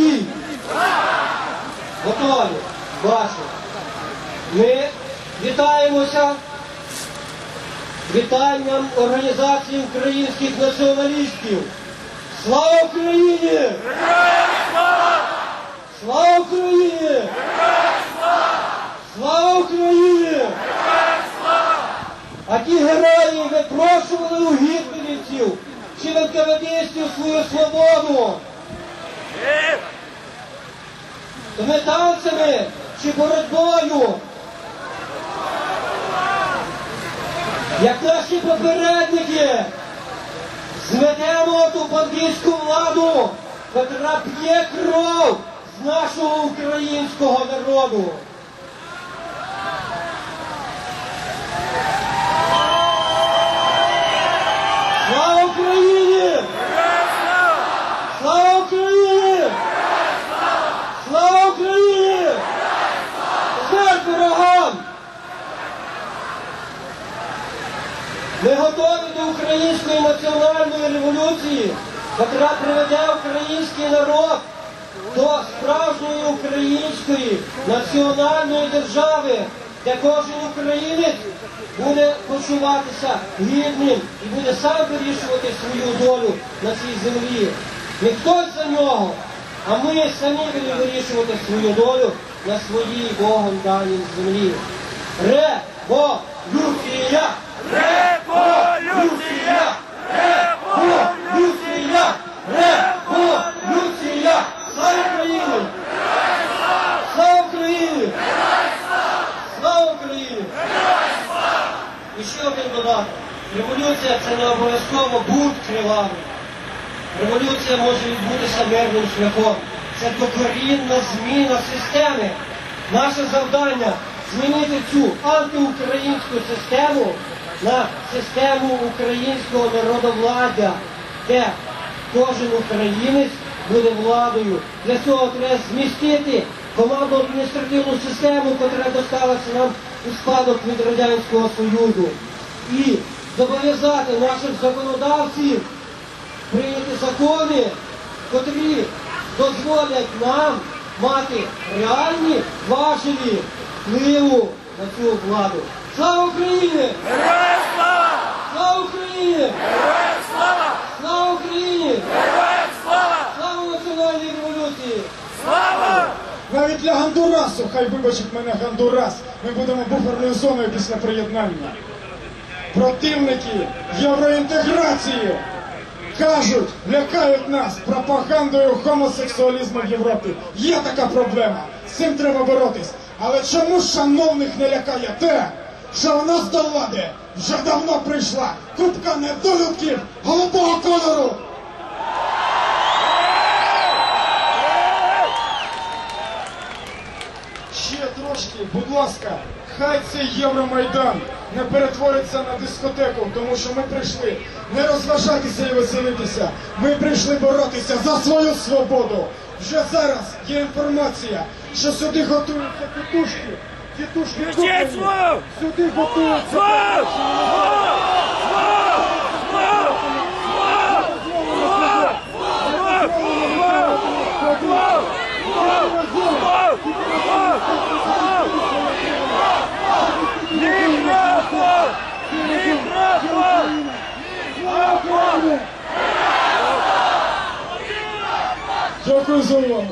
подій. Готові. Бачу. Ми вітаємося вітанням Організації українських націоналістів. Слава Україні! Слава Україні! Слава Україні! А ті герої випрошували у гітлерівців чи НКВДистів свою свободу. То ми танцями чи боротьбою. Як наші попередники, зведемо ту бандитську владу, котра п'є кров з нашого українського народу. Слава Україні! Слава Україні! Слава Україні! Смерть ворогам! Ми готові до української національної революції, яка приведе український народ до справжньої української національної держави, де кожен українець буде почуватися гідним і буде сам вирішувати свою долю на цій землі. Не хтось за нього, а ми самі будемо вирішувати свою долю на своїй Богом даній землі. Революція! Революція! Революція! Революція! Слава Україні! Слава Україні! Слава Україні! Ще. Революція це не обов'язково бунт кривавий. Революція може відбутися мирним шляхом. Це докорінна зміна системи. Наше завдання змінити цю антиукраїнську систему на систему українського народовладдя, де кожен українець буде владою. Для цього треба змістити командну адміністративну систему, яка досталася нам у спадок від Радянського Союзу. І зобов'язати наших законодавців прийняти закони, котрі дозволять нам мати реальні важелі впливу на цю владу. Слава Україні! Героям слава! Слава Україні! Героям слава! Слава Україні! Героям слава! Слава національній революції! Слава! Навіть для Гондурасу, хай вибачить мене Гондурас, ми будемо буферною зоною після приєднання. Противники євроінтеграції кажуть, лякають нас пропагандою гомосексуалізму в Європі. Є така проблема, з цим треба боротись. Але чому шановних не лякає те, що у нас до влади вже давно прийшла купка недолюдків голубого кольору? Ще трошки, будь ласка, хай цей Євромайдан не перетвориться на дискотеку, тому що ми прийшли не розважатися і веселитися. Ми прийшли боротися за свою свободу. Вже зараз є інформація, що сюди готуються тітушки. Тітушки куплені. Сюди готуються. Çok uzun yol.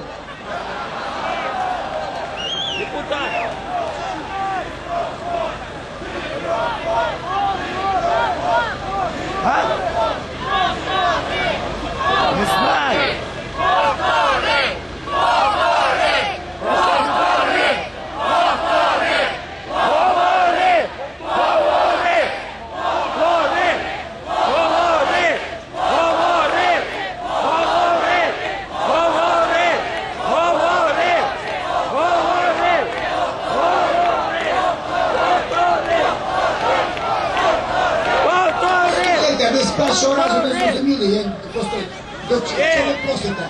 До чого ви просите?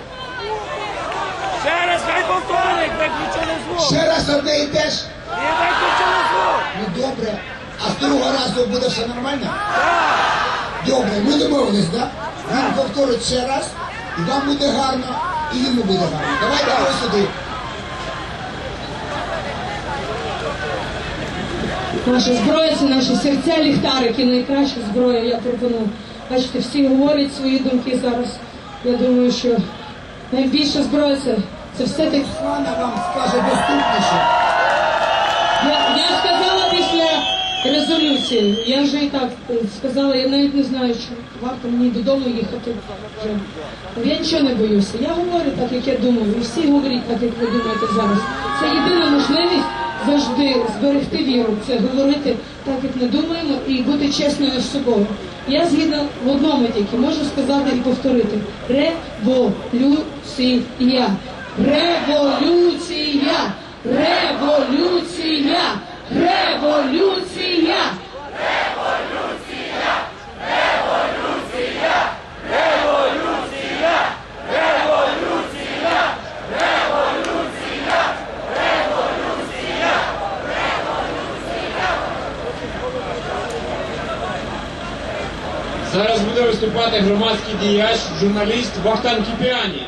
Ще раз хай повторить, виключили звук! Ще раз одне і те ж. І виключили звук! Ну добре. А з другого разу буде все нормально? Добре, ми домовились, так? Він повторить ще раз, і вам буде гарно. і йому буде гарно. Давайте ось сюди. Наша зброя це наші серця, ліхтарики, найкраща зброя, я пропоную. Бачите, всі говорять свої думки зараз. Я думаю, що найбільша зброя це, це все-таки. Свана вам скаже доступніше. Я, я сказала після резолюції. Я вже і так е, сказала, я навіть не знаю, що варто мені додому їхати вже. Я нічого не боюся. Я говорю так, як я думаю. І всі говорять так, як ви думаєте зараз. Це єдина можливість завжди зберегти віру. Це говорити так, як ми думаємо, і бути чесною з собою. Я згідна в одному тільки можу сказати і повторити: революція. Революція! Революція! Революція! Зараз буде виступати громадський діяч, журналіст Вахтан Кіпіані.